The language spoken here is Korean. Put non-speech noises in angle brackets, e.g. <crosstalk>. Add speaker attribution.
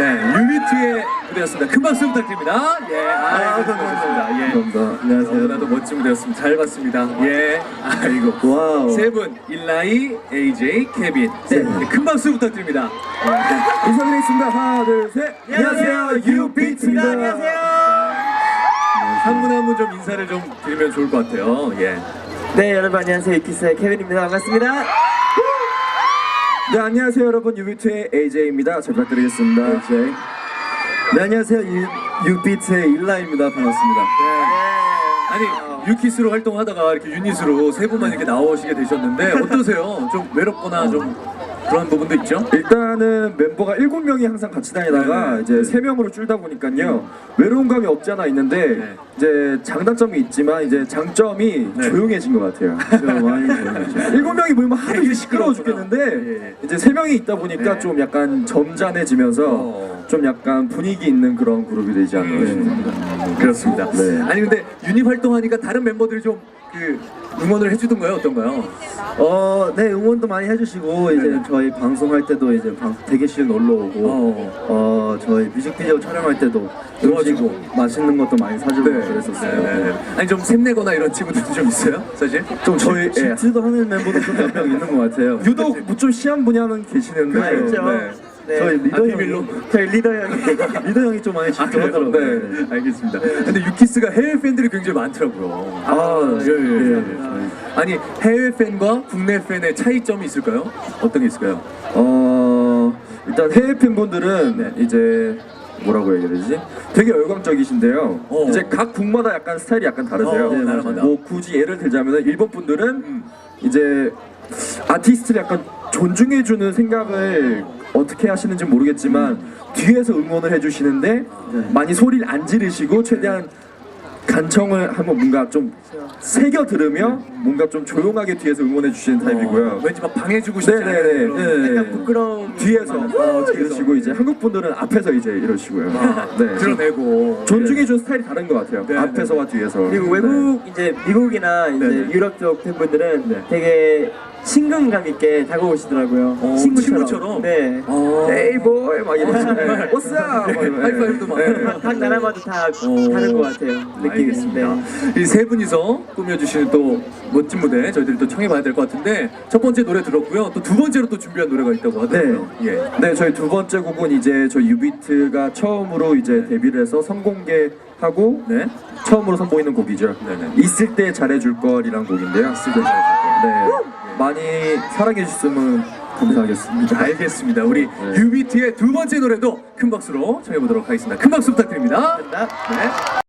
Speaker 1: 네, 유니트의 무대였습니다. 큰 박수 부탁드립니다. 예, 아, 감사합니다. 예.
Speaker 2: 감사합니다. 안녕하세요.
Speaker 1: 너무나도 멋진 무대였습니다. 잘 봤습니다. 예, 아이고.
Speaker 2: 와우.
Speaker 1: 세 분, 일라이, AJ, 케빈. 네, 큰 박수 부탁드립니다.
Speaker 2: 인사드리겠습니다. 하나, 둘, 셋. 안녕하세요. 유비트입니다.
Speaker 1: 한분한분좀 인사를 좀 드리면 좋을 것 같아요. 예.
Speaker 3: 네 여러분 안녕하세요 이키스의 케빈입니다 반갑습니다
Speaker 2: 네, 안녕하세요, 여러분. 유비트의 AJ입니다. 잘 부탁드리겠습니다. AJ. 네, 안녕하세요. 유, 유비트의 일라입니다. 반갑습니다.
Speaker 1: 아니 유키스로 활동하다가 이렇게 유닛으로 세 분만 이렇게 나오시게 되셨는데 어떠세요? 좀 외롭거나 좀 그런 부분도 있죠?
Speaker 2: 일단은 멤버가 7명이 항상 같이 다니다가
Speaker 1: 네.
Speaker 2: 이제 3명으로 줄다 보니까요. 외로운 감이 없지 않아 있는데
Speaker 1: 네.
Speaker 2: 이제 장단점이 있지만 이제 장점이
Speaker 1: 네.
Speaker 2: 조용해진 것 같아요. <laughs> 많이 조용해졌죠. 7명이 모이면 하도
Speaker 1: 되게
Speaker 2: 시끄러워
Speaker 1: 시끄럽구나.
Speaker 2: 죽겠는데
Speaker 1: 예, 예.
Speaker 2: 이제 3명이 있다 보니까
Speaker 1: 네.
Speaker 2: 좀 약간 점잖해지면서
Speaker 1: 어.
Speaker 2: 좀 약간 분위기 있는 그런 그룹이 되지 않나 싶습니다.
Speaker 1: 그렇습니다.
Speaker 2: 네.
Speaker 1: 아니 근데 유닛 활동하니까 다른 멤버들이 좀 그 응원을 해주던가요? 어떤가요?
Speaker 4: 어, 네 응원도 많이 해주시고 이제
Speaker 1: 네.
Speaker 4: 저희 방송할 때도 이제 방, 대기실 놀러 오고
Speaker 1: 어.
Speaker 4: 어, 저희 뮤직비디오 촬영할 때도
Speaker 1: 도와주고.
Speaker 4: 음식 맛있는 것도 많이 사주고
Speaker 1: 네.
Speaker 4: 그랬었어요.
Speaker 1: 네, 네, 네. 아니 좀 샘내거나 이런 친구들도 좀 있어요? 사실?
Speaker 2: 좀 저희 예,
Speaker 4: 질투도 하는 멤버도 좀 몇 명 있는 것 같아요.
Speaker 2: 유독 뭐좀 시한 분야는 계시는데
Speaker 4: 그렇죠.
Speaker 1: 네.
Speaker 4: 네.
Speaker 2: 저희 리더
Speaker 1: 아,
Speaker 2: 형이
Speaker 1: 비밀로?
Speaker 4: 저희 리더 형이 <laughs> 리더 형이 좀 많이
Speaker 1: 아, 그래요?
Speaker 4: 질투하더라고요.
Speaker 1: 네, 알겠습니다. 근데 유키스가 해외 팬들이 굉장히 많더라고요.
Speaker 2: 아,
Speaker 1: 예, 예, 예.
Speaker 2: 네.
Speaker 1: 아니 해외 팬과 국내 팬의 차이점이 있을까요? 어떤 게 있을까요?
Speaker 2: 어 일단 해외 팬분들은
Speaker 1: 네.
Speaker 2: 이제 뭐라고 얘기해야 되지? 되게 열광적이신데요.
Speaker 1: 어.
Speaker 2: 이제 각 국마다 약간 스타일이 약간 다르세요.
Speaker 1: 어, 네, 나라마다.
Speaker 2: 뭐 굳이 예를 들자면 일본 분들은
Speaker 1: 음.
Speaker 2: 이제 아티스트를 약간 존중해주는 생각을 어떻게 하시는지 모르겠지만 뒤에서 응원을 해주시는데 많이 소리를 안 지르시고 최대한 간청을 하면 뭔가 좀 새겨 들으며 뭔가 좀 조용하게 뒤에서 응원해 주시는 타입이고요.
Speaker 1: 어, 왠지 막 방해주고 싶지 않은
Speaker 2: 네네네. 네.
Speaker 4: 약간 부끄러움
Speaker 2: 뒤에서 어,
Speaker 1: 뒤에서.
Speaker 2: 이러시고 이제 한국 분들은 앞에서 이제 이러시고요.
Speaker 1: 아,
Speaker 2: 네. <laughs>
Speaker 1: 드러내고
Speaker 2: 존중해 준 스타일이 다른 것 같아요.
Speaker 1: 네,
Speaker 2: 앞에서와 뒤에서.
Speaker 4: 그리고 외국 이제 미국이나 이제
Speaker 1: 네, 네.
Speaker 4: 유럽 쪽 팬분들은
Speaker 2: 네.
Speaker 4: 되게 친근감 있게 다가오시더라고요.
Speaker 1: 어,
Speaker 4: 친구처럼. 네.
Speaker 1: 어.
Speaker 2: 에이 보이 막
Speaker 1: 네.
Speaker 2: Up? 막 이러고.
Speaker 1: 하이파이브도 막.
Speaker 2: 네.
Speaker 4: 각 나라마다 다
Speaker 1: 어.
Speaker 4: 다른 것 같아요. 느낌이.
Speaker 1: 알겠습니다.
Speaker 4: 네.
Speaker 1: 이 세 분이서 꾸며주시는 또 멋진 무대 저희들이 또 청해봐야 될 것 같은데 첫 번째 노래 들었고요. 또 두 번째로 또 준비한 노래가 있다고 하더라고요. 예.
Speaker 2: 네, 저희 두 번째 곡은 이제 저희 유비트가 처음으로 이제 데뷔를 해서 선공개하고
Speaker 1: 네.
Speaker 2: 처음으로 선보이는 곡이죠.
Speaker 1: 네네.
Speaker 2: 있을 때 잘해줄 걸이란 곡인데요.
Speaker 1: 있을 때 잘해줄 걸.
Speaker 2: 네, 많이 사랑해 주셨으면 감사하겠습니다.
Speaker 1: 알겠습니다. 우리
Speaker 2: 네.
Speaker 1: 유비트의 두 번째 노래도 큰 박수로 청해보도록 하겠습니다. 큰 박수
Speaker 4: 부탁드립니다.
Speaker 1: 네.